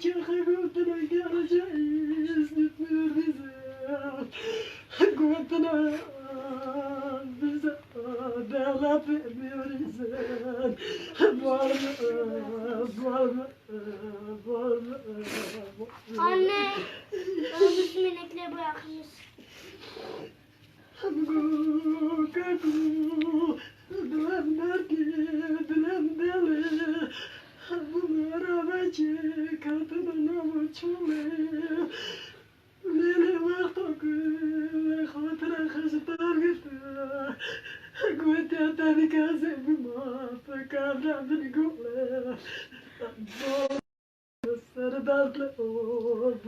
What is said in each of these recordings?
Çırka göğsüne geleceğiz Gitmiyor bizi Kuvvetine Bize Devlet vermiyor izin Var mı Var Anne Bana melekleri bırakıyorsun Kuku because every month I come down to any group I'm all upset about the old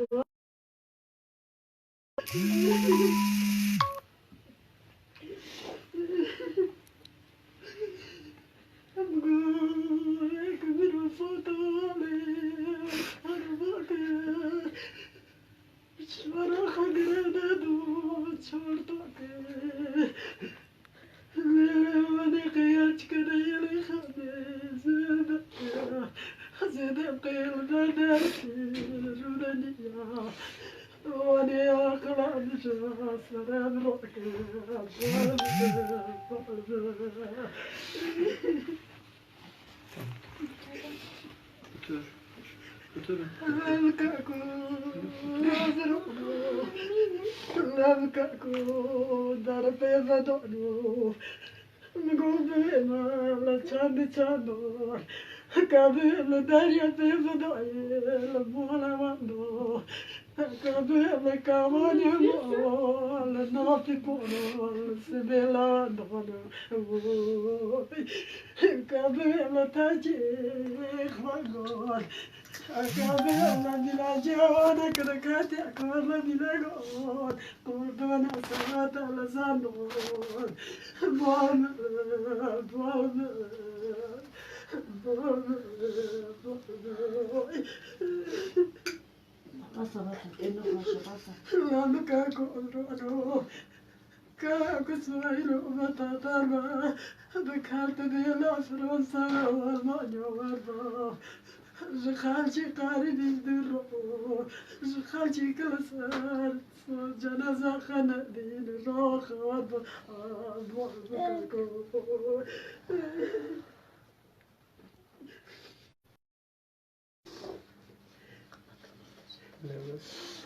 Götür. Götür. Levkaku, darbe vedonu, mi gobe ma la chandi chanor. Cabelo daria vivo doela, bola mandou. Cabelo camane mola, note corola, se belando. Cabelo tachi, vagor. Cabelo vilagione, que da cate a corla vilagor. Cordona sarata lazano. Bona, bona. Lazanon Bon bon Basa basa. Elini koşa basa. Lalu kaku rodo kaku suailu matatarma Bekarta dela fransara almanya varba Zıkalçı garibi duru Zıkalçı kalasar Cenaza khana din roha varba Abu kaku levels